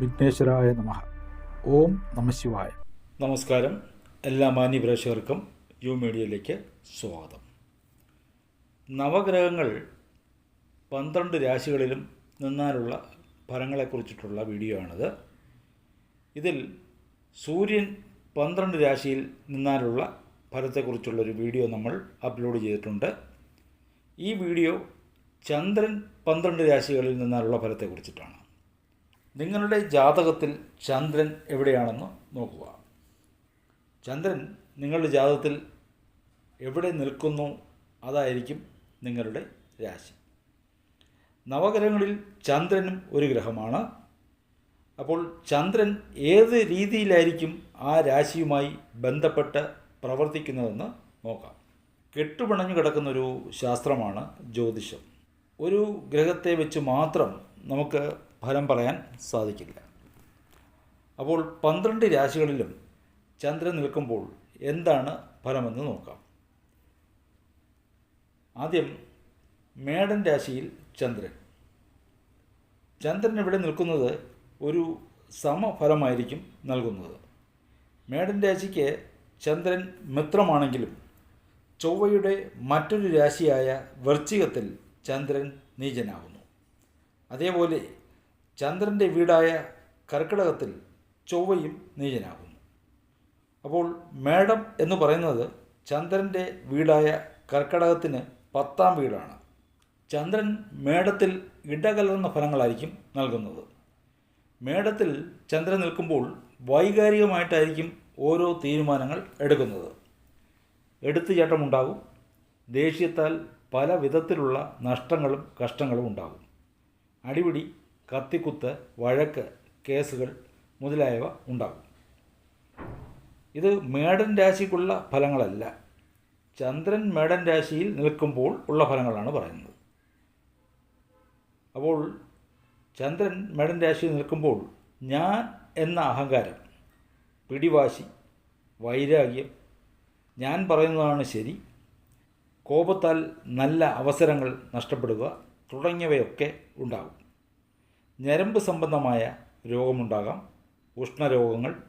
വിഘ്നേശ്വരായ നമ. ഓം നമശിവായ നമസ്കാരം. എല്ലാ മാന്യ പ്രേക്ഷകർക്കും യു മീഡിയയിലേക്ക് സ്വാഗതം. നവഗ്രഹങ്ങൾ പന്ത്രണ്ട് രാശികളിലും നിന്നാലുള്ള ഫലങ്ങളെക്കുറിച്ചിട്ടുള്ള വീഡിയോ ആണിത് ഇതിൽ സൂര്യൻ പന്ത്രണ്ട് രാശിയിൽ നിന്നാലുള്ള ഫലത്തെക്കുറിച്ചുള്ളൊരു വീഡിയോ നമ്മൾ അപ്ലോഡ് ചെയ്തിട്ടുണ്ട്. ഈ വീഡിയോ ചന്ദ്രൻ പന്ത്രണ്ട് രാശികളിൽ നിന്നാലുള്ള ഫലത്തെക്കുറിച്ചിട്ടാണ്. നിങ്ങളുടെ ജാതകത്തിൽ ചന്ദ്രൻ എവിടെയാണെന്ന് നോക്കുക. ചന്ദ്രൻ നിങ്ങളുടെ ജാതകത്തിൽ എവിടെ നിൽക്കുന്നു അതായിരിക്കും നിങ്ങളുടെ രാശി. നവഗ്രഹങ്ങളിൽ ചന്ദ്രനും ഒരു ഗ്രഹമാണ്. അപ്പോൾ ചന്ദ്രൻ ഏത് രീതിയിലായിരിക്കും ആ രാശിയുമായി ബന്ധപ്പെട്ട് പ്രവർത്തിക്കുന്നതെന്ന് നോക്കാം. കെട്ടുപിണഞ്ഞു കിടക്കുന്നൊരു ശാസ്ത്രമാണ് ജ്യോതിഷം. ഒരു ഗ്രഹത്തെ വെച്ച് മാത്രം നമുക്ക് ഫലം പറയാൻ സാധിക്കില്ല. അപ്പോൾ പന്ത്രണ്ട് രാശികളിലും ചന്ദ്രൻ നിൽക്കുമ്പോൾ എന്താണ് ഫലമെന്ന് നോക്കാം. ആദ്യം മേടൻ രാശിയിൽ ചന്ദ്രൻ. ചന്ദ്രൻ ഇവിടെ നിൽക്കുന്നത് ഒരു സമഫലമായിരിക്കും നൽകുന്നത്. മേടൻ രാശിക്ക് ചന്ദ്രൻ മിത്രമാണെങ്കിലും ചൊവ്വയുടെ മറ്റൊരു രാശിയായ വൃശ്ചികത്തിൽ ചന്ദ്രൻ നീചനാകുന്നു അതേപോലെ ചന്ദ്രന്റെ വീടായ കർക്കിടകത്തിൽ ചൊവ്വയും നീചനാകുന്നു. അപ്പോൾ മേടം എന്ന് പറയുന്നത് ചന്ദ്രന്റെ വീടായ കർക്കിടകത്തിന് പത്താം വീടാണ്. ചന്ദ്രൻ മേടത്തിൽ ഇടകലർന്ന ഫലങ്ങളായിരിക്കും നൽകുന്നത്. മേടത്തിൽ ചന്ദ്രൻ നിൽക്കുമ്പോൾ വൈകാരികമായിട്ടായിരിക്കും ഓരോ തീരുമാനങ്ങൾ എടുക്കുന്നത്. എടുത്തുചാട്ടമുണ്ടാകും ദേഷ്യത്താൽ പല വിധത്തിലുള്ള നഷ്ടങ്ങളും കഷ്ടങ്ങളും ഉണ്ടാകും. അടിപിടി കത്തിക്കുത്ത് വഴക്ക് കേസുകൾ മുതലായവ ഉണ്ടാകും. ഇത് മേടൻ രാശിക്കുള്ള ഫലങ്ങളല്ല. ചന്ദ്രൻ മേടൻ രാശിയിൽ നിൽക്കുമ്പോൾ ഉള്ള ഫലങ്ങളാണ് പറയുന്നത്. അപ്പോൾ ചന്ദ്രൻ മേടൻ രാശിയിൽ നിൽക്കുമ്പോൾ ഞാൻ എന്ന അഹങ്കാരം പിടിവാശി വൈരാഗ്യം ഞാൻ പറയുന്നതാണ് ശരി കോപത്താൽ നല്ല അവസരങ്ങൾ നഷ്ടപ്പെടുക തുടങ്ങിയവയൊക്കെ ഉണ്ടാകും. ഞരമ്പ് സംബന്ധമായ രോഗമുണ്ടാകാം ഉഷ്ണരോഗങ്ങൾ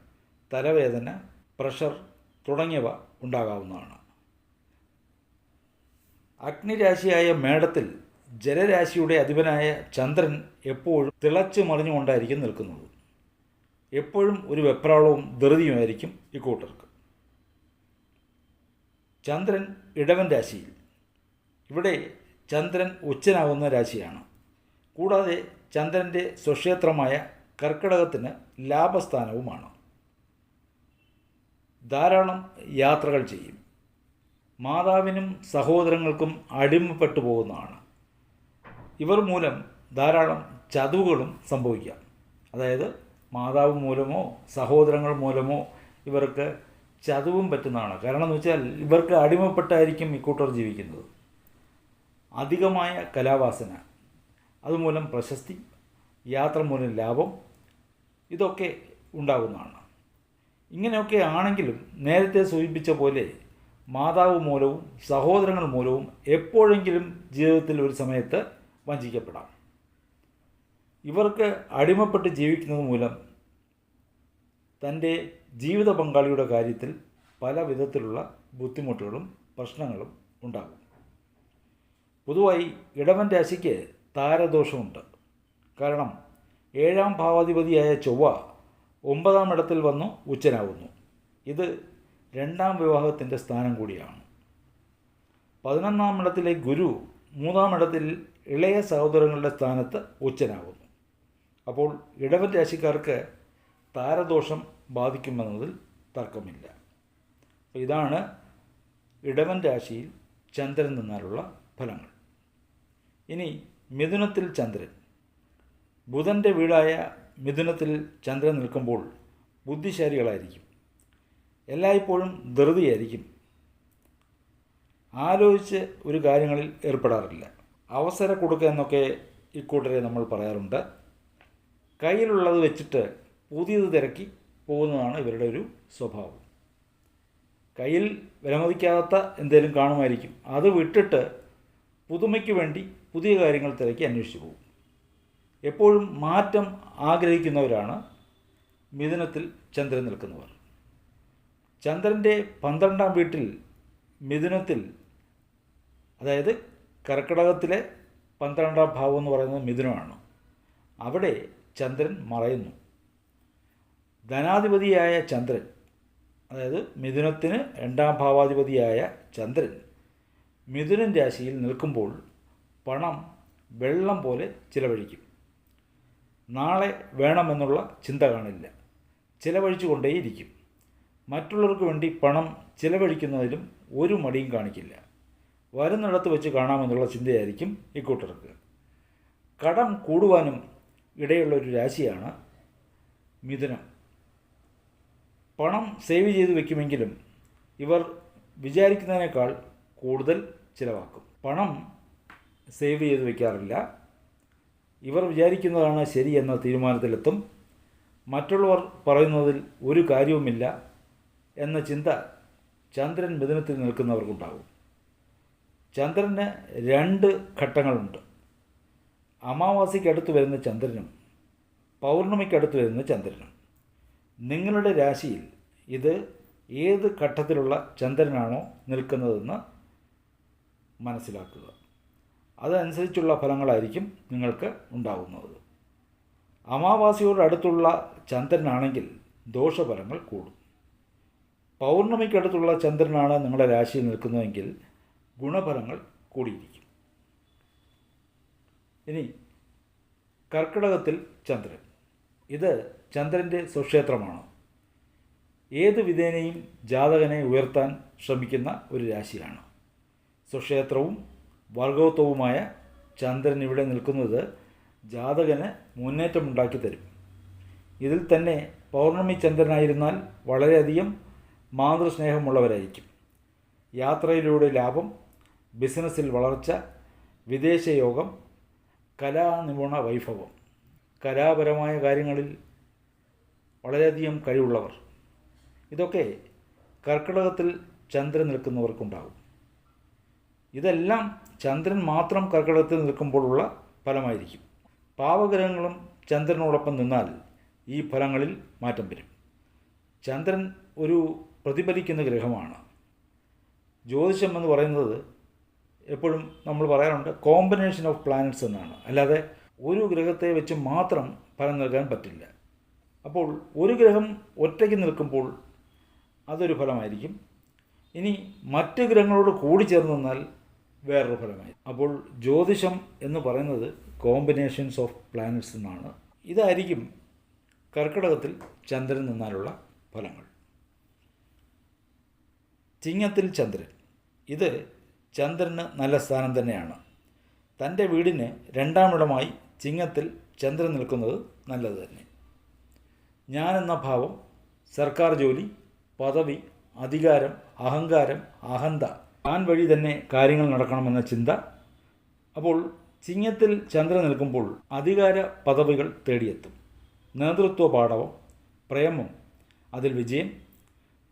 തലവേദന പ്രഷർ തുടങ്ങിയവ ഉണ്ടാകാവുന്നതാണ്. അഗ്നിരാശിയായ മേടത്തിൽ ജലരാശിയുടെ അധിപനായ ചന്ദ്രൻ എപ്പോഴും തിളച്ചു മറിഞ്ഞുകൊണ്ടായിരിക്കും നിൽക്കുന്നത്. എപ്പോഴും ഒരു വെപ്രാളവും ധൃതിയുമായിരിക്കും ഇക്കൂട്ടർക്ക് ചന്ദ്രൻ ഇടവൻ രാശിയിൽ. ഇവിടെ ചന്ദ്രൻ ഉച്ചനാകുന്ന രാശിയാണ്. കൂടാതെ ചന്ദ്രന്റെ സ്വക്ഷേത്രമായ കർക്കിടകത്തിന് ലാഭസ്ഥാനവുമാണ്. ധാരാളം യാത്രകൾ ചെയ്യും. മാതാവിനും സഹോദരങ്ങൾക്കും അടിമപ്പെട്ടു പോകുന്നതാണ്. ഇവർ മൂലം ധാരാളം ചതുവുകളും സംഭവിക്കാം. അതായത് മാതാവ് മൂലമോ സഹോദരങ്ങൾ മൂലമോ ഇവർക്ക് ചതുവും പറ്റുന്നതാണ്. കാരണം എന്ന് വെച്ചാൽ ഇവർക്ക് അടിമപ്പെട്ടായിരിക്കും ഇക്കൂട്ടർ ജീവിക്കുന്നത്. അധികമായ കലാവാസന അതുമൂലം പ്രശസ്തി യാത്ര മൂലം ലാഭം ഇതൊക്കെ ഉണ്ടാകുന്നതാണ് ഇങ്ങനെയൊക്കെ ആണെങ്കിലും നേരത്തെ സൂചിപ്പിച്ച പോലെ മാതാവ് മൂലവും സഹോദരങ്ങൾ മൂലവും എപ്പോഴെങ്കിലും ജീവിതത്തിൽ ഒരു സമയത്ത് വഞ്ചിക്കപ്പെടാം. ഇവർക്ക് അടിമപ്പെട്ട് ജീവിക്കുന്നത് മൂലം തന്റെ ജീവിത പങ്കാളിയുടെ കാര്യത്തിൽ പല വിധത്തിലുള്ള ബുദ്ധിമുട്ടുകളും പ്രശ്നങ്ങളും ഉണ്ടാകും. പൊതുവായി ഇടവൻ രാശിക്ക് താരദോഷമുണ്ട്. കാരണം ഏഴാം ഭാവാധിപതിയായ ചൊവ്വ ഒമ്പതാം ഇടത്തിൽ വന്നു ഉച്ചനാകുന്നു. ഇത് രണ്ടാം വിവാഹത്തിന്റെ സ്ഥാനം കൂടിയാണ്. പതിനൊന്നാം ഇടത്തിലെ ഗുരു മൂന്നാം ഇടത്തിൽ ഇളയ സഹോദരങ്ങളുടെ സ്ഥാനത്ത് ഉച്ചനാകുന്നു. അപ്പോൾ ഇടവൻ രാശിക്കാർക്ക് താരദോഷം ബാധിക്കുമെന്നതിൽ തർക്കമില്ല. ഇതാണ് ഇടവൻ രാശിയിൽ ചന്ദ്രൻ നിന്നാലുള്ള ഫലങ്ങൾ. ഇനി മിഥുനത്തിൽ ചന്ദ്രൻ. ബുധന്റെ വീടായ മിഥുനത്തിൽ ചന്ദ്രൻ നിൽക്കുമ്പോൾ ബുദ്ധിശാലികളായിരിക്കും. എല്ലായ്പ്പോഴും ധൃതിയായിരിക്കും. ആലോചിച്ച് ഒരു കാര്യങ്ങളിൽ ഏർപ്പെടാറില്ല. അവസര കൊടുക്കുക എന്നൊക്കെ ഇക്കൂട്ടരെ നമ്മൾ പറയാറുണ്ട്. കയ്യിലുള്ളത് വെച്ചിട്ട് പുതിയത് തിരക്കി പോകുന്നതാണ് ഇവരുടെ ഒരു സ്വഭാവം. കയ്യിൽ വിലമതിക്കാത്ത എന്തെങ്കിലും കാണുമായിരിക്കും. അത് വിട്ടിട്ട് പുതുമയ്ക്ക് വേണ്ടി പുതിയ കാര്യങ്ങൾ തിരക്കി അന്വേഷിച്ചു പോകും. എപ്പോഴും മാറ്റം ആഗ്രഹിക്കുന്നവരാണ് മിഥുനത്തിൽ ചന്ദ്രൻ നിൽക്കുന്നവർ. ചന്ദ്രന്റെ പന്ത്രണ്ടാം വീട്ടിൽ മിഥുനത്തിൽ അതായത് കർക്കിടകത്തിലെ പന്ത്രണ്ടാം ഭാവം എന്ന് പറയുന്നത് മിഥുനമാണ്. അവിടെ ചന്ദ്രൻ മറയുന്നു. ധനാധിപതിയായ ചന്ദ്രൻ അതായത് മിഥുനത്തിന് രണ്ടാം ഭാവാധിപതിയായ ചന്ദ്രൻ മിഥുനൻ രാശിയിൽ നിൽക്കുമ്പോൾ പണം വെള്ളം പോലെ ചിലവഴിക്കും. നാളെ വേണമെന്നുള്ള ചിന്ത കാണില്ല. ചിലവഴിച്ചു കൊണ്ടേയിരിക്കും. മറ്റുള്ളവർക്ക് വേണ്ടി പണം ചിലവഴിക്കുന്നതിലും ഒരു മടിയും കാണിക്കില്ല. വരുന്നിടത്ത് വെച്ച് കാണാമെന്നുള്ള ചിന്തയായിരിക്കും ഇക്കൂട്ടർക്ക്. കടം കൂടുവാനും ഇടയുള്ള ഒരു രാശിയാണ് മിഥുനം. പണം സേവ് ചെയ്ത് വെക്കുമെങ്കിലും ഇവർ വിചാരിക്കുന്നതിനേക്കാൾ കൂടുതൽ ചിലവാക്കും. പണം സേവ് ചെയ്ത് വയ്ക്കാറില്ല ഇവർ വിചാരിക്കുന്നതാണ് ശരി എന്ന തീരുമാനത്തിലെത്തും. മറ്റുള്ളവർ പറയുന്നതിൽ ഒരു കാര്യവുമില്ല എന്ന ചിന്ത ചന്ദ്രൻ മിഥുനത്തിൽ നിൽക്കുന്നവർക്കുണ്ടാകും. ചന്ദ്രന് രണ്ട് ഘട്ടങ്ങളുണ്ട്. അമാവാസിക്കടുത്ത് വരുന്ന ചന്ദ്രനും പൗർണമിക്കടുത്ത് വരുന്ന ചന്ദ്രനും. നിങ്ങളുടെ രാശിയിൽ ഇത് ഏത് ഘട്ടത്തിലുള്ള ചന്ദ്രനാണോ നിൽക്കുന്നതെന്ന് മനസ്സിലാക്കുക. അതനുസരിച്ചുള്ള ഫലങ്ങളായിരിക്കും നിങ്ങൾക്ക് ഉണ്ടാകുന്നത്. അമാവാസിയോട് അടുത്തുള്ള ചന്ദ്രനാണെങ്കിൽ ദോഷഫലങ്ങൾ കൂടും. പൗർണമിക്കടുത്തുള്ള ചന്ദ്രനാണ് നിങ്ങളുടെ രാശിയിൽ നിൽക്കുന്നതെങ്കിൽ ഗുണഫലങ്ങൾ കൂടിയിരിക്കും. ഇനി കർക്കിടകത്തിൽ ചന്ദ്രൻ. ഇത് ചന്ദ്രന്റെ സ്വക്ഷേത്രമാണ്. ഏത് വിധേനയും ജാതകനെ ഉയർത്താൻ ശ്രമിക്കുന്ന ഒരു രാശിയാണ് സ്വക്ഷേത്രവും വർഗവത്വവുമായ ചന്ദ്രൻ ഇവിടെ നിൽക്കുന്നത് ജാതകന് മുന്നേറ്റമുണ്ടാക്കി തരും. ഇതിൽ തന്നെ പൗർണമി ചന്ദ്രനായിരുന്നാൽ വളരെയധികം മാതൃസ്നേഹമുള്ളവരായിരിക്കും. യാത്രയിലൂടെ ലാഭം ബിസിനസ്സിൽ വളർച്ച വിദേശയോഗം കലാനിപുണ വൈഭവം. കലാപരമായ കാര്യങ്ങളിൽ വളരെയധികം കഴിവുള്ളവർ. ഇതൊക്കെ കർക്കിടകത്തിൽ ചന്ദ്രൻ നിൽക്കുന്നവർക്കുണ്ടാകും. ഇതെല്ലാം ചന്ദ്രൻ മാത്രം കർക്കിടകത്തിൽ നിൽക്കുമ്പോഴുള്ള ഫലമായിരിക്കും. പാവഗ്രഹങ്ങളും ചന്ദ്രനോടൊപ്പം നിന്നാൽ ഈ ഫലങ്ങളിൽ മാറ്റം വരും. ചന്ദ്രൻ ഒരു പ്രതിഫലിക്കുന്ന ഗ്രഹമാണ്. ജ്യോതിഷം എന്ന് പറയുന്നത് എപ്പോഴും നമ്മൾ പറയാറുണ്ട് കോമ്പിനേഷൻ ഓഫ് പ്ലാനറ്റ്സ് എന്നാണ്. അല്ലാതെ ഒരു ഗ്രഹത്തെ വെച്ച് മാത്രം ഫലം നൽകാൻ പറ്റില്ല. അപ്പോൾ ഒരു ഗ്രഹം ഒറ്റയ്ക്ക് നിൽക്കുമ്പോൾ അതൊരു ഫലമായിരിക്കും. ഇനി മറ്റ് ഗ്രഹങ്ങളോട് കൂടി ചേർന്ന് നിന്നാൽ വേറൊരു ഫലമായി. അപ്പോൾ ജ്യോതിഷം എന്ന് പറയുന്നത് കോമ്പിനേഷൻസ് ഓഫ് പ്ലാനറ്റ്സ് എന്നാണ്. ഇതായിരിക്കും കർക്കിടകത്തിൽ ചന്ദ്രൻ നിന്നാലുള്ള ഫലങ്ങൾ. ചിങ്ങത്തിൽ ചന്ദ്രൻ. ഇത് ചന്ദ്രന് നല്ല സ്ഥാനം തന്നെയാണ്. തന്റെ വീടിന് രണ്ടാമിടമായി ചിങ്ങത്തിൽ ചന്ദ്രൻ നിൽക്കുന്നത് നല്ലത് തന്നെ. ഞാൻ എന്ന ഭാവം സർക്കാർ ജോലി പദവി അധികാരം അഹങ്കാരം അഹന്ത താൻ വഴി തന്നെ കാര്യങ്ങൾ നടക്കണമെന്ന ചിന്ത. അപ്പോൾ ചിങ്ങത്തിൽ ചന്ദ്രൻ നിൽക്കുമ്പോൾ അധികാര പദവികൾ തേടിയെത്തും. നേതൃത്വ പാഠവും പ്രേമം അതിൽ വിജയം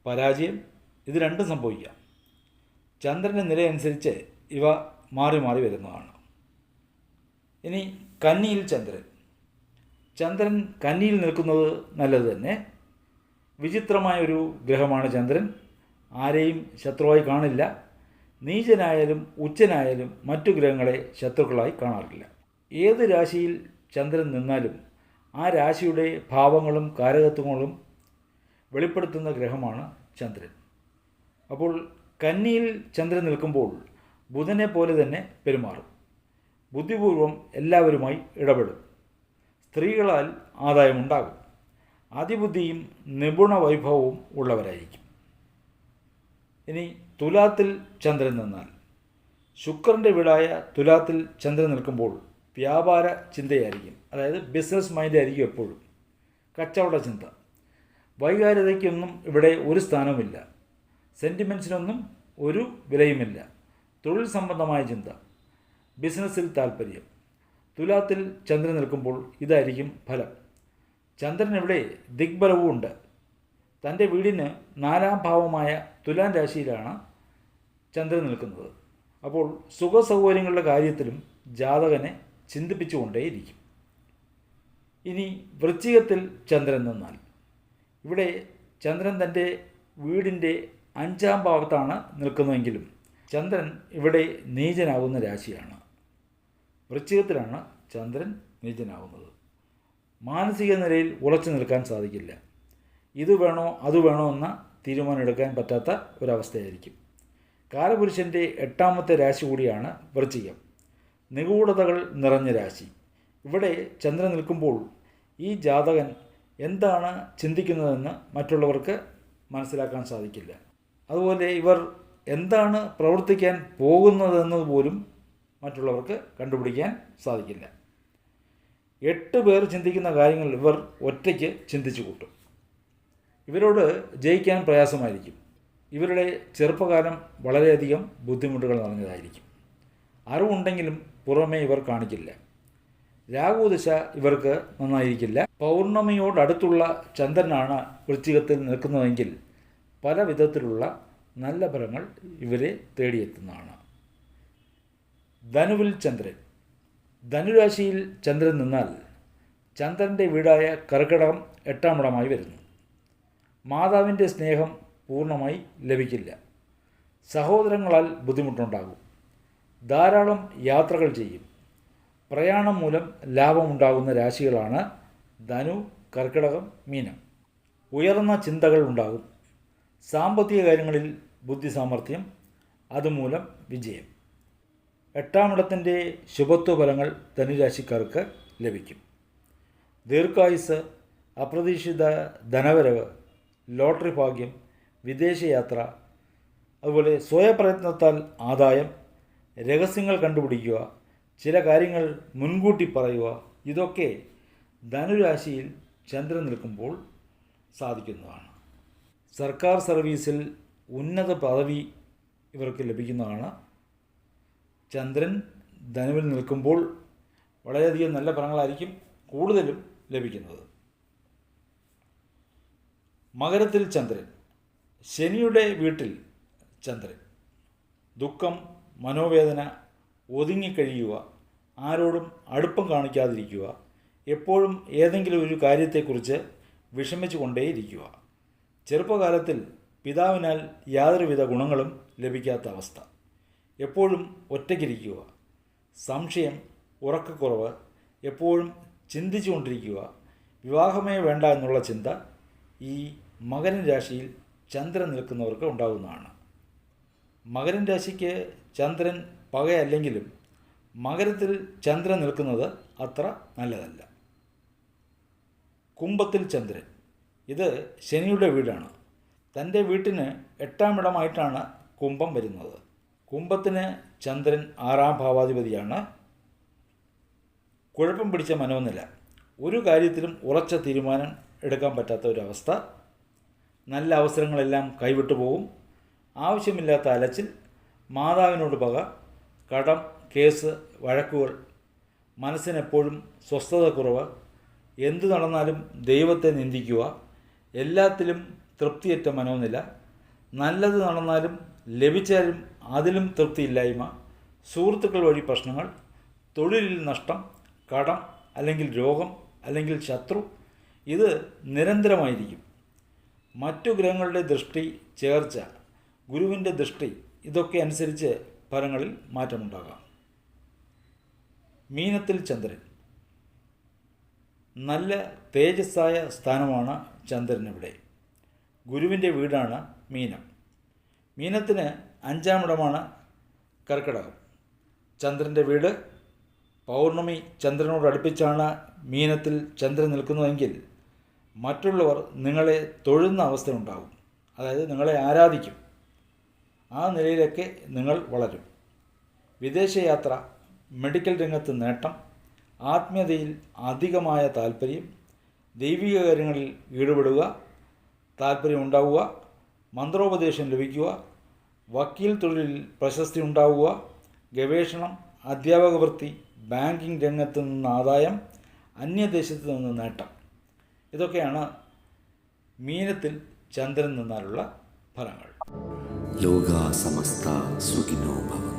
പരാജയം ഇത് രണ്ടും സംഭവിക്കാം. ചന്ദ്രന്റെ നിലയനുസരിച്ച് ഇവ മാറി മാറി വരുന്നതാണ്. ഇനി കന്നിയിൽ ചന്ദ്രൻ. ചന്ദ്രൻ കന്നിയിൽ നിൽക്കുന്നത് നല്ലത് തന്നെ. വിചിത്രമായൊരു ഗ്രഹമാണ് ചന്ദ്രൻ. ആരെയും ശത്രുവായി കാണില്ല. നീചനായാലും ഉച്ചനായാലും മറ്റു ഗ്രഹങ്ങളെ ശത്രുക്കളായി കാണാറില്ല. ഏത് രാശിയിൽ ചന്ദ്രൻ നിന്നാലും ആ രാശിയുടെ ഭാവങ്ങളും കാരകത്വങ്ങളും വെളിപ്പെടുത്തുന്ന ഗ്രഹമാണ് ചന്ദ്രൻ. അപ്പോൾ കന്നിയിൽ ചന്ദ്രൻ നിൽക്കുമ്പോൾ ബുധനെ പോലെ തന്നെ പെരുമാറും. ബുദ്ധിപൂർവം എല്ലാവരുമായി ഇടപെടും. സ്ത്രീകളാൽ ആദായമുണ്ടാകും. അതിബുദ്ധിയും നിപുണ വൈഭവവും ഉള്ളവരായിരിക്കും. ഇനി തുലാത്തിൽ ചന്ദ്രൻ നിന്നാൽ. ശുക്രന്റെ വീടായ തുലാത്തിൽ ചന്ദ്രൻ നിൽക്കുമ്പോൾ വ്യാപാര ചിന്തയായിരിക്കും. അതായത് ബിസിനസ് മൈൻഡ് ആയിരിക്കും എപ്പോഴും. കച്ചവട ചിന്ത. വൈകാരികതയ്ക്കൊന്നും ഇവിടെ ഒരു സ്ഥാനവുമില്ല. സെന്റിമെന്റ്സിനൊന്നും ഒരു വിലയുമില്ല. തൊഴിൽ സംബന്ധമായ ചിന്ത. ബിസിനസ്സിൽ താല്പര്യം തുലാത്തിൽ ചന്ദ്രൻ നിൽക്കുമ്പോൾ ഇതായിരിക്കും ഫലം. ചന്ദ്രൻ ഇവിടെ ദിഗ്ബലവും ഉണ്ട് തന്റെ വീടിന് നാലാം ഭാവമായ തുലാം രാശിയിലാണ് ചന്ദ്രൻ നിൽക്കുന്നത്. അപ്പോൾ സുഖസൗകര്യങ്ങളുടെ കാര്യത്തിലും ജാതകനെ ചിന്തിപ്പിച്ചുകൊണ്ടേയിരിക്കും. ഇനി വൃശ്ചികത്തിൽ ചന്ദ്രൻ നിന്നാൽ. ഇവിടെ ചന്ദ്രൻ തന്റെ വീടിന്റെ അഞ്ചാം ഭാവത്താണ് നിൽക്കുന്നതെങ്കിലും ചന്ദ്രൻ ഇവിടെ നീചനാകുന്ന രാശിയാണ്. വൃശ്ചികത്തിലാണ് ചന്ദ്രൻ നീചനാകുന്നത്. മാനസിക നിലയിൽ ഉറച്ചു നിൽക്കാൻ സാധിക്കില്ല. ഇത് വേണോ അത് വേണോ എന്ന തീരുമാനം എടുക്കാൻ പറ്റാത്ത ഒരവസ്ഥയായിരിക്കും. കാലപുരുഷന്റെ എട്ടാമത്തെ രാശി കൂടിയാണ് വൃശ്ചികം. നിഗൂഢതകൾ നിറഞ്ഞ രാശി. ഇവിടെ ചന്ദ്രൻ നിൽക്കുമ്പോൾ ഈ ജാതകൻ എന്താണ് ചിന്തിക്കുന്നതെന്ന് മറ്റുള്ളവർക്ക് മനസ്സിലാക്കാൻ സാധിക്കില്ല. അതുപോലെ ഇവർ എന്താണ് പ്രവർത്തിക്കാൻ പോകുന്നതെന്നത് പോലും മറ്റുള്ളവർക്ക് കണ്ടുപിടിക്കാൻ സാധിക്കില്ല. എട്ട് പേർ ചിന്തിക്കുന്ന കാര്യങ്ങൾ ഇവർ ഒറ്റയ്ക്ക് ചിന്തിച്ചു കൂട്ടും. ഇവരോട് ജയിക്കാൻ പ്രയാസമായിരിക്കും. ഇവരുടെ ചെറുപ്പകാലം വളരെയധികം ബുദ്ധിമുട്ടുകൾ നിറഞ്ഞതായിരിക്കും. അറിവുണ്ടെങ്കിലും പുറമേ ഇവർ കാണിക്കില്ല. രാഹുദശ ഇവർക്ക് നന്നായിരിക്കില്ല. പൗർണമിയോടടുത്തുള്ള ചന്ദ്രനാണ് വൃശ്ചികത്തിൽ നിൽക്കുന്നതെങ്കിൽ പല വിധത്തിലുള്ള നല്ല ഫലങ്ങൾ ഇവരെ തേടിയെത്തുന്നതാണ്. ധനുവിൽ ചന്ദ്രൻ. ധനുരാശിയിൽ ചന്ദ്രൻ നിന്നാൽ ചന്ദ്രന്റെ വീടായ കർക്കിടകം എട്ടാം ഇടമായി വരുന്നു. മാതാവിന്റെ സ്നേഹം പൂർണമായി ലഭിക്കില്ല. സഹോദരങ്ങളാൽ ബുദ്ധിമുട്ടുണ്ടാകും. ധാരാളം യാത്രകൾ ചെയ്യും. പ്രയാണം മൂലം ലാഭമുണ്ടാകുന്ന രാശികളാണ് ധനു കർക്കിടകം മീനം. ഉയർന്ന ചിന്തകൾ ഉണ്ടാകും. സാമ്പത്തിക കാര്യങ്ങളിൽ ബുദ്ധി സാമർഥ്യം അതുമൂലം വിജയം. എട്ടാമിടത്തിന്റെ ശുഭത്വ ഫലങ്ങൾ ധനുരാശിക്കാർക്ക് ലഭിക്കും. ദീർഘായുസ് അപ്രതീക്ഷിത ധനവരവ് ലോട്ടറി ഭാഗ്യം വിദേശയാത്ര അതുപോലെ സ്വയപ്രയത്നത്താൽ ആദായം രഹസ്യങ്ങൾ കണ്ടുപിടിക്കുക ചില കാര്യങ്ങൾ മുൻകൂട്ടി പറയുക ഇതൊക്കെ ധനുരാശിയിൽ ചന്ദ്രൻ നിൽക്കുമ്പോൾ സാധിക്കുന്നതാണ്. സർക്കാർ സർവീസിൽ ഉന്നത പദവി ഇവർക്ക് ലഭിക്കുന്നതാണ്. ചന്ദ്രൻ ധനുവിൽ നിൽക്കുമ്പോൾ വളരെയധികം നല്ല ഫലങ്ങളായിരിക്കും കൂടുതലും ലഭിക്കുന്നത്. മകരത്തിൽ ചന്ദ്രൻ ശനിയുടെ വീട്ടിൽ ചന്ദ്രൻ. ദുഃഖം മനോവേദന ഒതുങ്ങിക്കഴിയുക ആരോടും അടുപ്പം കാണിക്കാതിരിക്കുക എപ്പോഴും ഏതെങ്കിലും ഒരു കാര്യത്തെക്കുറിച്ച് വിഷമിച്ചു കൊണ്ടേയിരിക്കുക ചെറുപ്പകാലത്തിൽ പിതാവിനാൽ യാതൊരുവിധ ഗുണങ്ങളും ലഭിക്കാത്ത അവസ്ഥ. എപ്പോഴും ഒറ്റയ്ക്കിരിക്കുക. സംശയം ഉറക്കക്കുറവ് എപ്പോഴും ചിന്തിച്ചുകൊണ്ടിരിക്കുക. വിവാഹമേ വേണ്ട എന്നുള്ള ചിന്ത ഈ മകരൻ രാശിയിൽ ചന്ദ്രൻ നിൽക്കുന്നവർക്ക് ഉണ്ടാകുന്നതാണ് മകരൻ രാശിക്ക് ചന്ദ്രൻ പകയല്ലെങ്കിലും മകരത്തിൽ ചന്ദ്രൻ നിൽക്കുന്നത് അത്ര നല്ലതല്ല. കുംഭത്തിൽ ചന്ദ്രൻ. ഇത് ശനിയുടെ വീടാണ്. തന്റെ വീട്ടിന് എട്ടാം ഇടമായിട്ടാണ് കുംഭം വരുന്നത്. കുംഭത്തിന് ചന്ദ്രൻ ആറാം ഭാവാധിപതിയാണ്. കുഴപ്പം പിടിച്ച മനോനില. ഒരു കാര്യത്തിലും ഉറച്ച തീരുമാനം എടുക്കാൻ പറ്റാത്ത ഒരവസ്ഥ. നല്ല അവസരങ്ങളെല്ലാം കൈവിട്ടു പോകും. ആവശ്യമില്ലാത്ത അലച്ചിൽ മാതാവിനോട് പക കടം കേസ് വഴക്കുകൾ മനസ്സിനെപ്പോഴും സ്വസ്ഥത കുറവ് എന്തു നടന്നാലും ദൈവത്തെ നിന്ദിക്കുക എല്ലാത്തിലും തൃപ്തിയറ്റ മനോനില നല്ലത് നടന്നാലും ലഭിച്ചാലും അതിലും തൃപ്തിയില്ലായ്മ സുഹൃത്തുക്കൾ വഴി പ്രശ്നങ്ങൾ തൊഴിലിൽ നഷ്ടം കടം അല്ലെങ്കിൽ രോഗം അല്ലെങ്കിൽ ശത്രു ഇത് നിരന്തരമായിരിക്കും. മറ്റു ഗ്രഹങ്ങളുടെ ദൃഷ്ടി ചേർച്ച ഗുരുവിന്റെ ദൃഷ്ടി ഇതൊക്കെ അനുസരിച്ച് ഫലങ്ങളിൽ മാറ്റമുണ്ടാകാം. മീനത്തിൽ ചന്ദ്രൻ. നല്ല തേജസ്സായ സ്ഥാനമാണ് ചന്ദ്രൻ ഇവിടെ. ഗുരുവിന്റെ വീടാണ് മീനം. മീനത്തിന് അഞ്ചാമിടമാണ് കർക്കിടകം. ചന്ദ്രന്റെ വീട് പൗർണമി ചന്ദ്രനോട് അടുപ്പിച്ചാണ് മീനത്തിൽ ചന്ദ്രൻ നിൽക്കുന്നതെങ്കിൽ മറ്റുള്ളവർ നിങ്ങളെ തൊഴുന്ന അവസ്ഥ ഉണ്ടാകും. അതായത് നിങ്ങളെ ആരാധിക്കും. ആ നിലയിലൊക്കെ നിങ്ങൾ വളരും. വിദേശയാത്ര മെഡിക്കൽ രംഗത്ത് നേട്ടം ആത്മീയതയിൽ അധികമായ താല്പര്യം ദൈവിക കാര്യങ്ങളിൽ ഈടുപെടുക താല്പര്യം ഉണ്ടാവുക മന്ത്രോപദേശം ലഭിക്കുക വക്കീൽ തൊഴിലിൽ പ്രശസ്തി ഉണ്ടാവുക ഗവേഷണം അധ്യാപക വൃത്തി ബാങ്കിംഗ് രംഗത്ത് നിന്ന് ആദായം അന്യദേശത്ത് നിന്ന് നേട്ടം. ഇതൊക്കെയാണ് മീനത്തിൽ ചന്ദ്രൻ നിന്നാലുള്ള ഫലങ്ങൾ. ലോക സമസ്ത സുഖിനോ ഭവന്തു.